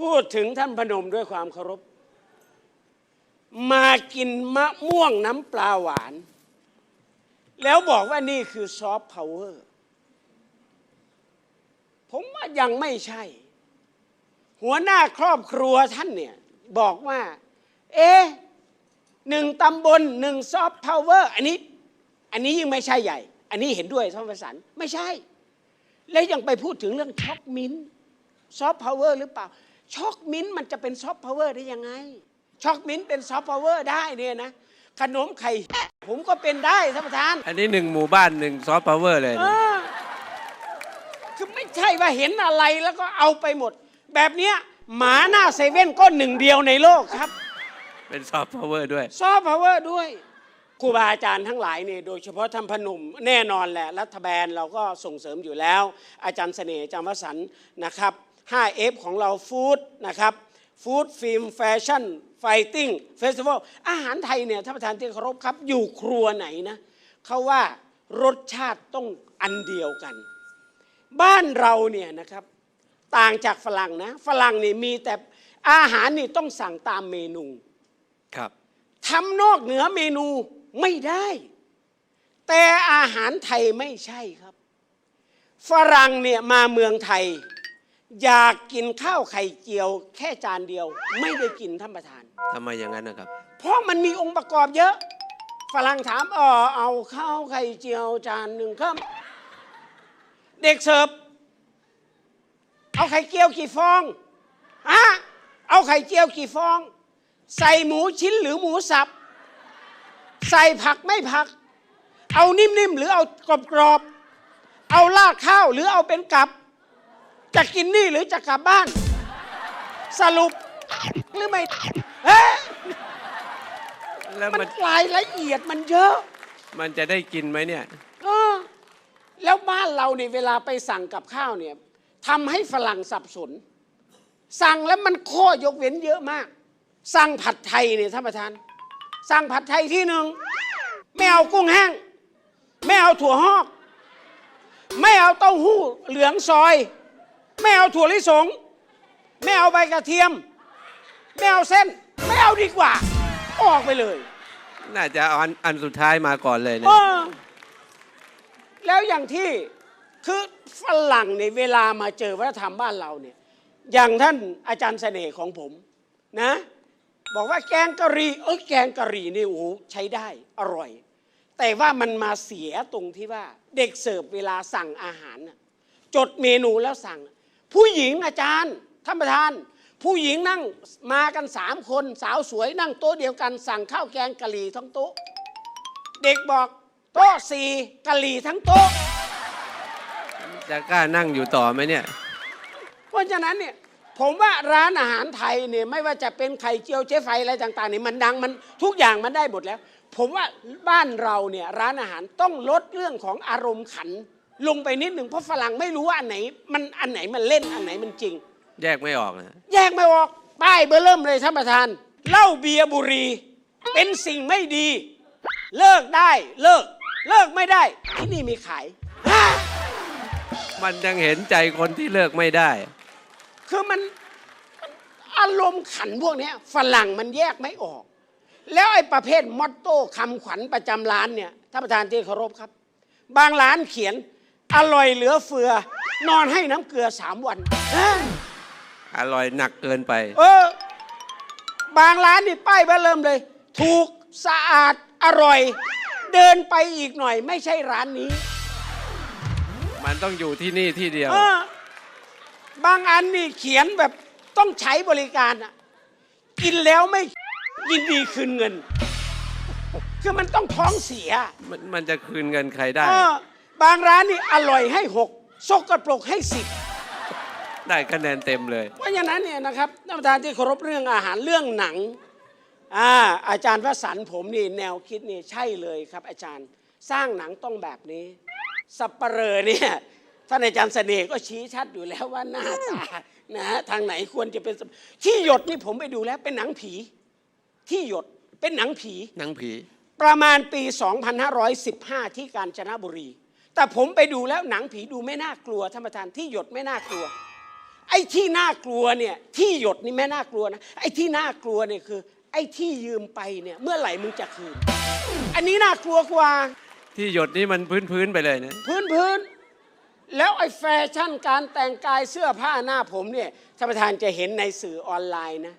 พูดถึงท่านพนมด้วยความเคารพ มากินมะม่วงน้ำปลาหวาน แล้วบอกว่านี่คือซอฟต์พาวเวอร์ผมว่ายังไม่ใช่ หัวหน้าครอบครัวท่านเนี่ย บอกว่า เอ๊หนึ่งตำบลหนึ่งซอฟต์พาวเวอร์อันนี้ อันนี้ยังไม่ใช่ใหญ่ อันนี้เห็นด้วยท่านประสานไม่ใช่ แล้วยังไปพูดถึงเรื่องช็อกมินซอฟต์พาวเวอร์หรือเปล่า ช็อกมิ้นท์มันจะเป็นซอฟต์พาวเวอร์ได้ยังไง ช็อกมิ้นท์เป็นซอฟต์พาวเวอร์ได้เนี่ยนะ ขนมไข่ ผมก็เป็นได้ท่านประธานอันนี้หนึ่งหมู่บ้านหนึ่งซอฟต์พาวเวอร์เลยเอนะอคือไม่ใช่ว่าเห็นอะไรแล้วก็เอาไปหมด แบบเนี้ยหมาหน้าเซเว่นก็หนึ่งเดียวในโลกครับ เป็นซอฟต์พาวเวอร์ด้วย ซอฟต์พาวเวอร์ด้วยครูบาอาจารย์ทั้งหลายเนี่ยโดยเฉพาะท่านพนมแน่นอนแหละ รัฐบาลเราก็ส่งเสริมอยู่แล้ว อาจารย์เสน่ห์อาจารย์วสันต์นะครับ 5F ของเราฟู้ดนะครับฟู้ดฟิล์มแฟชั่นไฟติ้งเฟสติวัลอาหารไทยเนี่ยท่านประธานที่เคารพครับ อยู่ครัวไหนนะเขาว่ารสชาติต้องอันเดียวกัน บ้านเราเนี่ยนะครับ ต่างจากฝรั่งนะฝรั่งนี่มีแต่อาหารนี่ต้องสั่งตามเมนูครับทำนอกเหนือเมนูไม่ได้ แต่อาหารไทยไม่ใช่ครับ ฝรั่งเนี่ยมาเมืองไทย อยากกินข้าวไข่เจียว แค่จานเดียว ไม่ได้กินท่านประธาน ทำไมอย่างนั้นนะครับ เพราะมันมีองค์ประกอบเยอะ ฝรั่งถามเออเอาข้าวไข่เจียวจานหนึ่งครับ เด็กเสิร์ฟเอาไข่เจียวกี่ฟองฮะเอาไข่เจียวกี่ฟอง ใส่หมูชิ้นหรือหมูสับ ใส่ผักไม่ผัก เอานิ่มๆหรือเอากรอบๆเอาลาดข้าวหรือเอาเป็นกับ จะกินนี่หรือจะกลับบ้าน สรุป หรือไม่เฮ้ยแล้วมันมันรายละเอียดมันเยอะ มันจะได้กินไหมเนี่ย เออแล้วบ้านเราเนี่ยเวลาไปสั่งกับข้าวเนี่ยทำให้ฝรั่งสับสน สั่งแล้วมันข้อยกเว้นเยอะมาก สั่งผัดไทยเนี่ยท่านประธาน สั่งผัดไทยที่หนึ่งไม่เอากุ้งแห้ง ไม่เอาถั่วหอก ไม่เอาเต้าหู้เหลืองซอย ไม่เอาถั่วลิสง ไม่เอาใบกระเทียม ไม่เอาเส้น ไม่เอาดีกว่า ออกไปเลยน่าจะเอาอันอันสุดท้ายมาก่อนเลยเอนะอแล้วอย่างที่คือฝรั่งในยเวลามาเจอวัฒนธรรมบ้านเราเนี่ย อย่างท่านอาจารย์เสน่ห์ของผมนะ บอกว่าแกงกะหรี่เอ้ยแกงกะหรี่นี่โอ้โหใช้ได้อร่อย แต่ว่ามันมาเสียตรงที่ว่า เด็กเสิร์ฟเวลาสั่งอาหารน่ะจดเมนูแล้วสั่ง ผู้หญิงอาจารย์ท่านประธาน ผู้หญิงนั่งมากันสามคน สาวสวยนั่งโต๊ะเดียวกันสั่งข้าวแกงกะหรี่ทั้งโต๊ะ เด็กบอกโต๊ะสี่กะหรี่ทั้งโต๊ะจะกล้านั่งอยู่ต่อไหมเนี่ย เพราะฉะนั้นเนี่ยผมว่าร้านอาหารไทยเนี่ยไม่ว่าจะเป็นไข่เจียวเจ๊ไฟอะไรต่างๆเนี่ยมันดังมันทุกอย่างมันได้หมดแล้ว ผมว่าบ้านเราเนี่ยร้านอาหารต้องลดเรื่องของอารมณ์ขัน ลงไปนิดหนึ่งเพราะฝรั่งไม่รู้ว่าอันไหน มันอันไหนมันเล่นอันไหนมันจริง แยกไม่ออกนะแยกไม่ออกป้ายเบอร์เริ่มเลยท่านประธานเหล้าเบียร์บุหรีเป็นสิ่งไม่ดี เลิกได้เลิก เลิกไม่ได้ ที่นี่มีขายฮะมันยังเห็นใจคนที่เลิกไม่ได้ คือมันมันอารมณ์ขันพวกเนี้ยฝรั่งมันแยกไม่ออก แล้วไอ้ประเภทมอตโต้คำขวัญประจำร้านเนี่ยท่านประธานที่เคารพครับ บางร้านเขียน อร่อยเหลือเฟือ นอนให้น้ำเกลือสามวันฮะอร่อยหนักเกินไป เออ บางร้านนี่ป้ายเบอร์เริ่มเลย ถูกสะอาดอร่อย เดินไปอีกหน่อย ไม่ใช่ร้านนี้ มันต้องอยู่ที่นี่ที่เดียว เออบางอันนี่เขียนแบบต้องใช้บริการอะ กินแล้วไม่ยินดีคืนเงิน คือมันต้องท้องเสีย มันมันจะคืนเงินใครได้ เออ บางร้านนี่อร่อยให้หกสกปรกให้สิบได้คะแนนเต็มเลย เพราะฉะนั้นเนี่ยนะครับท่านประธานที่เคารพเรื่องอาหารเรื่องหนังอ่าอาจารย์วสันต์ผมนี่แนวคิดนี่ใช่เลยครับ อาจารย์สร้างหนังต้องแบบนี้ สับปเหร่อเนี่ยท่านอาจารย์เสน่ห์ก็ชี้ชัดอยู่แล้วว่าหน้าตานะฮะทางไหนควรจะเป็นสัปที่หยดนี่ผมไปดูแล้วเป็นหนังผี ที่หยดเป็นหนังผี หนังผี ประมาณปี 2515 ที่กาญจนบุรี แต่ผมไปดูแล้วหนังผีดูไม่น่ากลัวท่านประธานที่หยดไม่น่ากลัว ไอ้ที่น่ากลัวเนี่ยที่หยดนี่แม่น่ากลัวนะไอ้ที่น่ากลัวเนี่ยคือ ไอ้ที่ยืมไปเนี่ยเมื่อไหร่มึงจะคืน อันนี้น่ากลัวกว่า ที่หยดนี่มันพื้นพื้นๆไปเลยนะพื้นพื้นแล้วไอ้แฟชั่นการแต่งกายเสื้อผ้าหน้าผมเนี่ยท่านประธานจะเห็นในสื่อออนไลน์นะ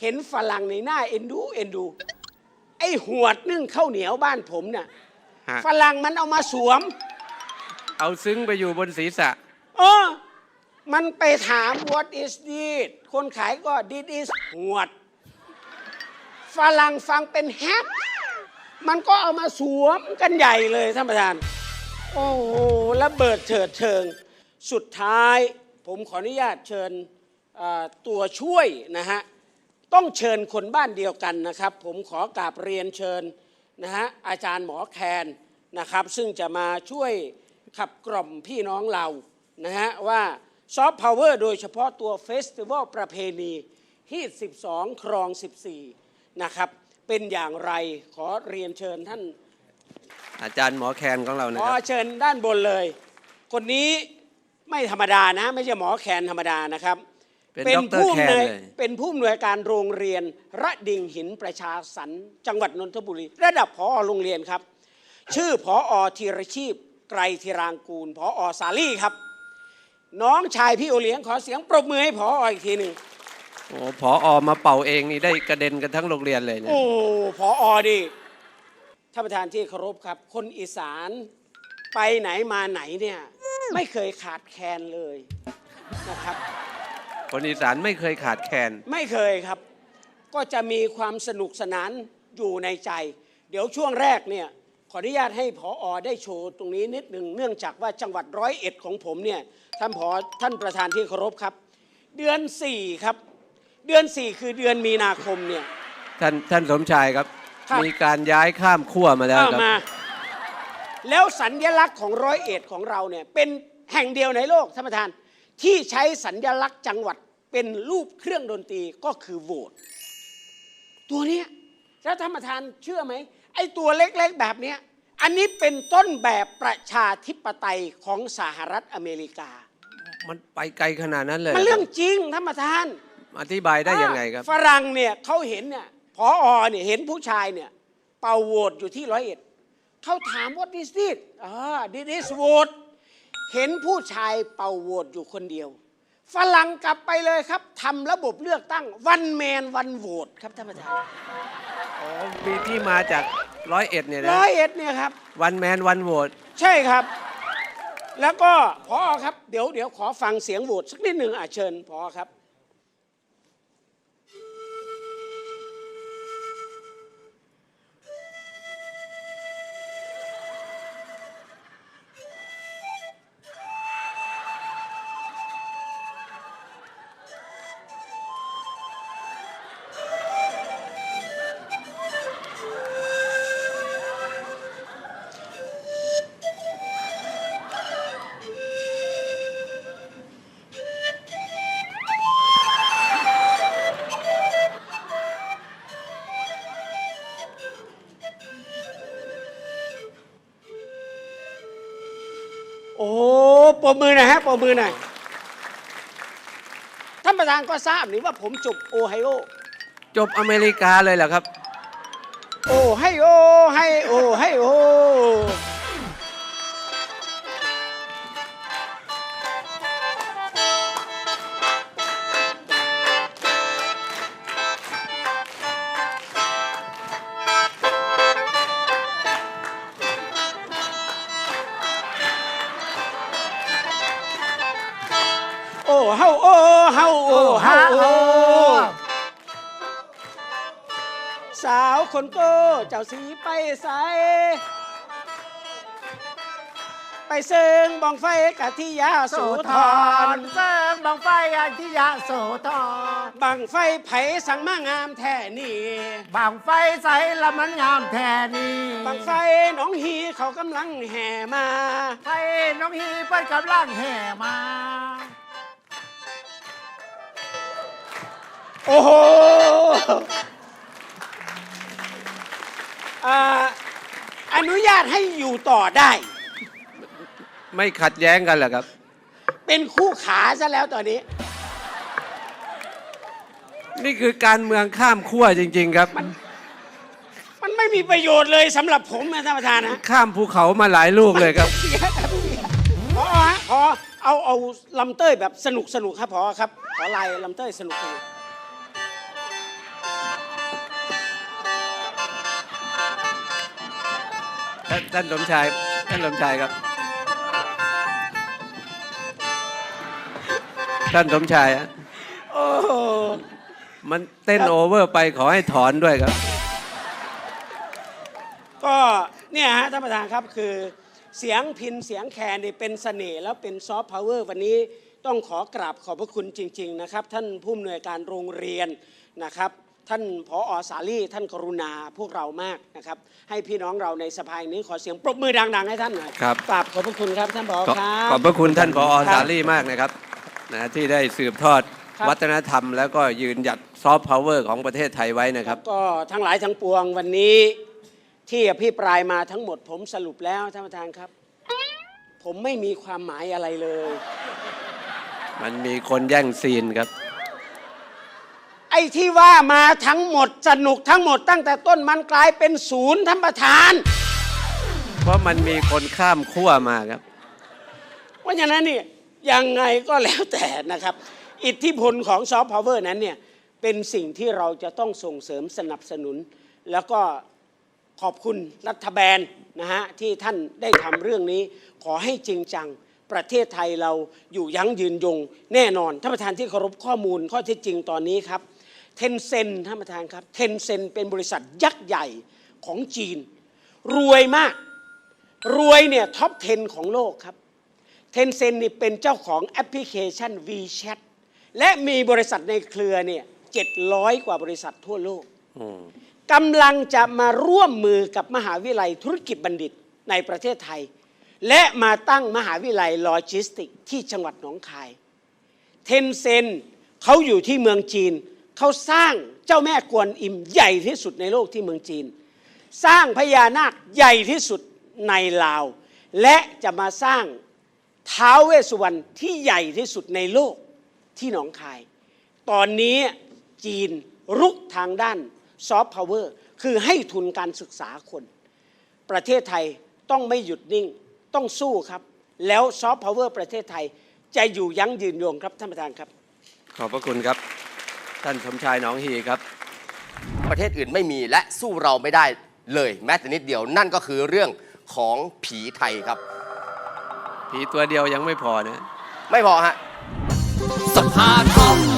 เห็นฝรั่งในหน้าเอ็นดูเอ็นดู ไอ้หวดนึ่งข้าวเหนียวบ้านผมน่ะฮะฝรั่งมันเอามาสวม เอาซึ้งไปอยู่บนศีรษะ เออ มันไปถาม what is this คนขายก็ this is หวดฝรั่งฟังเป็นแฮปมันก็เอามาสวมกันใหญ่เลยท่านประธาน โอ้โหระเบิดเถิดเทิง สุดท้าย ผมขออนุญาตเชิญเอ่อตัวช่วยนะฮะ ต้องเชิญคนบ้านเดียวกันนะครับ ผมขอกราบเรียนเชิญนะฮะอาจารย์หมอแคนนะครับ ซึ่งจะมาช่วย ขับกล่อมพี่น้องเรานะฮะว่าซอฟต์พาวเวอร์โดยเฉพาะตัวเฟสติวัลประเพณีฮีด12 ครอง 14 นะครับ เป็นอย่างไรขอเรียนเชิญท่าน อาจารย์หมอแคนของเรานะขอครับ เชิญด้านบนเลย คนนี้ไม่ธรรมดานะ ไม่ใช่หมอแคนธรรมดานะครับเป็นดรผู้แคนอำนวยเลย เป็นผู้อำนวยการโรงเรียนระดิ่งหินประชาสรรค์จังหวัดนนทบุรี ระดับพอโรงเรียนครับ ชื่อพออธีรชีพ ไกรธีรางกูลพออสาลี่ครับ น้องชายพี่โอเลี้ยงขอเสียงปรบมือให้พออีกทีหนึ่งโอ้พออมาเป่าเองนี่ได้กระเด็นกันทั้งโรงเรียนเลยนะโอ้พออดิท่านประธานที่เคารพครับ คนอีสานไปไหนมาไหนเนี่ยไม่เคยขาดแคลนเลยนะครับ คนอีสานไม่เคยขาดแคลนไม่เคยครับ ก็จะมีความสนุกสนานอยู่ในใจ เดี๋ยวช่วงแรกเนี่ย ขออนุญาตให้พออได้โชว์ตรงนี้นิดหนึ่งเนื่องจากว่าจังหวัดร้อยเอ็ดของผมเนี่ยท่านผอท่านประธานที่เคารพครับ เดือนสี่ครับ เดือนสี่คือเดือนมีนาคมเนี่ย ท่านท่านสมชายครับ ครับ มีการย้ายข้ามขั้วมาแล้วเอาครับมา แล้วสัญลักษณ์ของร้อยเอ็ดของเราเนี่ยเป็นแห่งเดียวในโลกท่านประธาน ที่ใช้สัญลักษณ์จังหวัดเป็นรูปเครื่องดนตรีก็คือโหวตตัวเนี้ย แล้วท่านประธานเชื่อไหมไอ้ตัวเล็กๆแบบเนี้ยอันนี้เป็นต้นแบบประชาธิปไตยของสหรัฐอเมริกา มันไปไกลขนาดนั้นเลยมันเรื่องจริงท่านประธานอธิบายได้ยังไงครับ ฝรั่งเนี่ยเขาเห็นเนี่ยพออเนี่ยเห็นผู้ชายเนี่ยเป่าโหวตอยู่ที่ร้อยเอ็ดเขาถามว่าดิสติอ่าดิดิสโหวตเห็นผู้ชายเป่าโหวตอยู่คนเดียว ฝรั่งกลับไปเลยครับทำระบบเลือกตั้งวันแมนวันโหวตครับท่านประธานอ๋อ มีที่มาจากร้อยเอ็ดเนี่ยนะร้อยเอ็ดเนี่ยครับ วันแมนวันโหวตใช่ครับ แล้วก็พอครับ เดี๋ยวเดี๋ยวขอฟังเสียงโหวตสักนิดหนึ่งอะเชิญพอครับ อ้ปรบมือหน่อยฮะปรบมือหน่อยท่านประธานก็ทราบนี่ว่าผมจบโอไฮโอ จบอเมริกาเลยเหรอครับ โอไฮโอไฮโอไฮโอ คนโตเจ้าสีไปใสไปเซิงบองไฟกะทิยาโสโสธธรรเสริมบังไฟอันทิยะโสธรบังไฟไผสังมางามแท่นี่บังไฟใสละมันงามแท่นี้บังไฟหน้องฮีเขากำลังแห่มาไฟน้องฮีเปิ้นกำลังแห่มา โอ้โห อ่าอนุญาตให้อยู่ต่อได้ ไม่ขัดแย้งกันเหรอครับ เป็นคู่ขาซะแล้วตอนนี้ นี่คือการเมืองข้ามขั้วจริง ๆ ครับ มันไม่มีประโยชน์เลยสำหรับผมนะท่านประธานนะข้ามภูเขามาหลายลูกเลยครับ พอฮะพอเอาเอาลำเต้ยแบบสนุกสนุกครับพอครับขอลายลำเต้ยสนุกสนุก ท่านท่านสมชายท่านสมชายครับ ท่านสมชายอะโอ้โหมันเต้นโอเวอร์ไปขอให้ถอนด้วยครับ ก็เนี่ยฮะท่านประธานครับคือเสียงพินเสียงแคนนี่เป็นเสน่ห์แล้วเป็นซอฟต์พาวเวอร์วันนี้ต้องขอกราบขอบพระคุณจริง ๆ นะครับ ท่านผู้อำนวยการโรงเรียนนะครับ ท่านผอสาลี่ ท่านกรุณาพวกเรามากนะครับ ให้พี่น้องเราในสภาแห่งนี้ขอเสียงปรบมือดังๆให้ท่านหน่อยครับ กราบขอบพระคุณครับท่านผอขอครับ ขอบพระคุณท่านผอครับสาลี่มากนะครับนะที่ได้สืบทอดครับ วัฒนธรรม แล้วก็ยืนหยัดซอฟต์พาวเวอร์ของประเทศไทยไว้นะครับ ก็ทั้งหลายทั้งปวงวันนี้ ที่อภิปรายมาทั้งหมดผมสรุปแล้วท่านประธานครับ ผมไม่มีความหมายอะไรเลย มันมีคนแย่งซีนครับ ไอ้ที่ว่ามาทั้งหมดสนุกทั้งหมดตั้งแต่ต้นมันกลายเป็นศูนย์ท่านประธาน เพราะมันมีคนข้ามขั้วมาครับ เพราะฉะนั้นเนี่ยยังไงก็แล้วแต่นะครับ อิทธิพลของซอฟต์พาวเวอร์นั้นเนี่ยเป็นสิ่งที่เราจะต้องส่งเสริมสนับสนุน แล้วก็ขอบคุณรัฐบาลนะฮะที่ท่านได้ทำเรื่องนี้ ขอให้จริงจังประเทศไทยเราอยู่ยั้งยืนยง แน่นอนท่านประธานที่เคารพข้อมูลข้อเท็จจริงตอนนี้ครับ เทนเซนท่านประธานครับเทนเซนเป็นบริษัทยักษ์ใหญ่ของจีน รวยมาก รวยเนี่ยท็อป 10 ของโลกครับเทนเซนนี่เป็นเจ้าของแอปพลิเคชัน WeChat และมีบริษัทในเครือเนี่ย700กว่าบริษัททั่วโลกอืมกำลังจะมาร่วมมือกับมหาวิทยาลัยธุรกิจบัณฑิตในประเทศไทย และมาตั้งมหาวิทยาลัยโลจิสติกที่จังหวัดหนองคาย เทนเซนเขาอยู่ที่เมืองจีน เขาสร้างเจ้าแม่กวนอิมใหญ่ที่สุดในโลกที่เมืองจีน สร้างพญานาคใหญ่ที่สุดในลาว และจะมาสร้างท้าวเวสสุวรรณที่ใหญ่ที่สุดในโลกที่หนองคาย ตอนนี้จีนรุกทางด้านซอฟต์พาวเวอร์คือให้ทุนการศึกษาคน ประเทศไทยต้องไม่หยุดนิ่งต้องสู้ครับ แล้วซอฟต์พาวเวอร์ประเทศไทยจะอยู่ยั้งยืนยงครับท่านประธานครับ ขอบพระคุณครับ ท่านสมชายหนองฮีครับ ประเทศอื่นไม่มีและสู้เราไม่ได้เลยแม้แต่นิดเดียวนั่นก็คือเรื่องของผีไทยครับ ผีตัวเดียวยังไม่พอนะ ไม่พอฮะสภาทอง